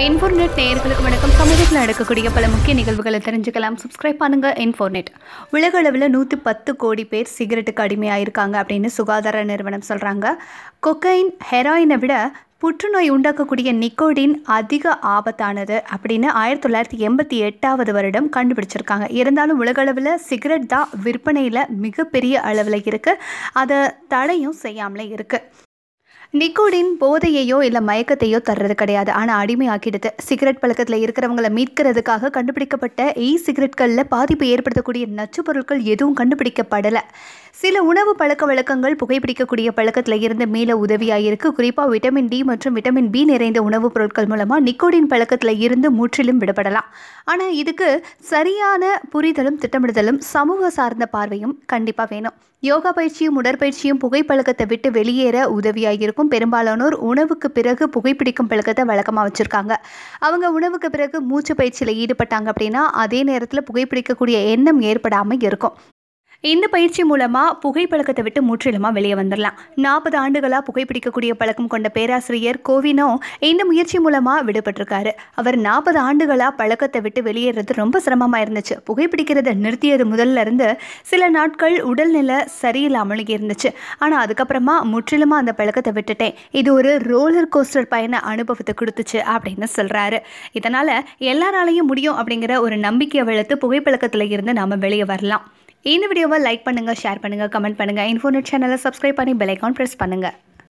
இன்ஃபோர்நெட் நேயர்களுக்கு வணக்கம். சமூகத்தில் நடக்கக்கூடிய பல முக்கிய நிகழ்வுகளை தெரிஞ்சுக்கலாம். சப்ஸ்கிரைப் பண்ணுங்க இன்ஃபோர்நெட். உலக அளவில் நூற்றி பத்து கோடி பேர் சிகரெட்டுக்கு அடிமையாயிருக்காங்க அப்படின்னு சுகாதார நிறுவனம் சொல்கிறாங்க கொக்கைன் ஹெராயினை விட புற்றுநோய் உண்டாக்கக்கூடிய நிக்கோடின் அதிக ஆபத்தானது அப்படின்னு ஆயிரத்தி தொள்ளாயிரத்தி எண்பத்தி எட்டாவது வருடம் கண்டுபிடிச்சிருக்காங்க. இருந்தாலும் உலகளவில் சிகரெட் தான் விற்பனையில் மிகப்பெரிய அளவில் இருக்குது அதை தடையும் செய்யாமலே இருக்குது நிக்கோடின் போதையையோ இல்லை மயக்கத்தையோ தர்றது கிடையாது. ஆனால் அடிமையாக்கிடுது. சிகரெட் பழக்கத்தில் இருக்கிறவங்கள மீட்கிறதுக்காக கண்டுபிடிக்கப்பட்ட இ சிகரெட்களில் பாதிப்பு ஏற்படுத்தக்கூடிய நச்சு பொருட்கள் எதுவும் கண்டுபிடிக்கப்படலை. சில உணவு பழக்க வழக்கங்கள் புகைப்பிடிக்கக்கூடிய பழக்கத்தில் இருந்து மீள உதவியாகிருக்கு குறிப்பாக விட்டமின் டி மற்றும் விட்டமின் பி நிறைந்த உணவுப் பொருட்கள் மூலமாக நிக்கோடின் பழக்கத்தில் இருந்து முற்றிலும் விடுபடலாம். ஆனால் இதுக்கு சரியான புரிதலும் திட்டமிடுதலும் சமூக சார்ந்த பார்வையும் கண்டிப்பாக வேணும். யோகா பயிற்சியும் உடற்பயிற்சியும் புகைப்பழக்கத்தை விட்டு வெளியேற உதவியாக இருக்கும். பெரும்பாலானோர் உணவுக்கு பிறகு புகைப்பிடிக்கும் பழக்கத்தை வழக்கமாக வச்சுருக்காங்க. அவங்க உணவுக்கு பிறகு மூச்சு பயிற்சியில் ஈடுபட்டாங்க அப்படின்னா அதே நேரத்தில் புகைப்பிடிக்கக்கூடிய எண்ணம் ஏற்படாமல் இருக்கும். இந்த பயிற்சி மூலமாக புகைப்பழக்கத்தை விட்டு முற்றிலுமாக வெளியே வந்துடலாம் நாற்பது ஆண்டுகளாக புகைப்பிடிக்கக்கூடிய பழக்கம் கொண்ட பேராசிரியர் கோவினோ இந்த முயற்சி மூலமாக விடுபட்டிருக்காரு. அவர் நாற்பது ஆண்டுகளாக பழக்கத்தை விட்டு வெளியேறது ரொம்ப சிரமமாக இருந்துச்சு. புகைப்பிடிக்கிறத நிறுத்தியது முதல்ல இருந்து சில நாட்கள் உடல்நிலை சரியில்லாமல் இருந்துச்சு. ஆனால் அதுக்கப்புறமா முற்றிலுமாக அந்த பழக்கத்தை விட்டுட்டேன். இது ஒரு ரோலர் கோஸ்டர் பயண அனுபவத்தை கொடுத்துச்சு அப்படின்னு சொல்கிறாரு இதனால் எல்லாராலையும் முடியும் அப்படிங்கிற ஒரு நம்பிக்கையை வளர்த்து புகைப்பழக்கத்தில் இருந்து நாம் வெளியே வரலாம். இந்த வீடியோவை லைக் பண்ணுங்கள் ஷேர் பண்ணுங்கள் கமெண்ட் பண்ணுங்கள் இன்ஃபோனட் சேனலை சப்ஸ்கிரைப் பண்ணி பெல் ஐக்கான் ப்ரெஸ் பண்ணுங்கள்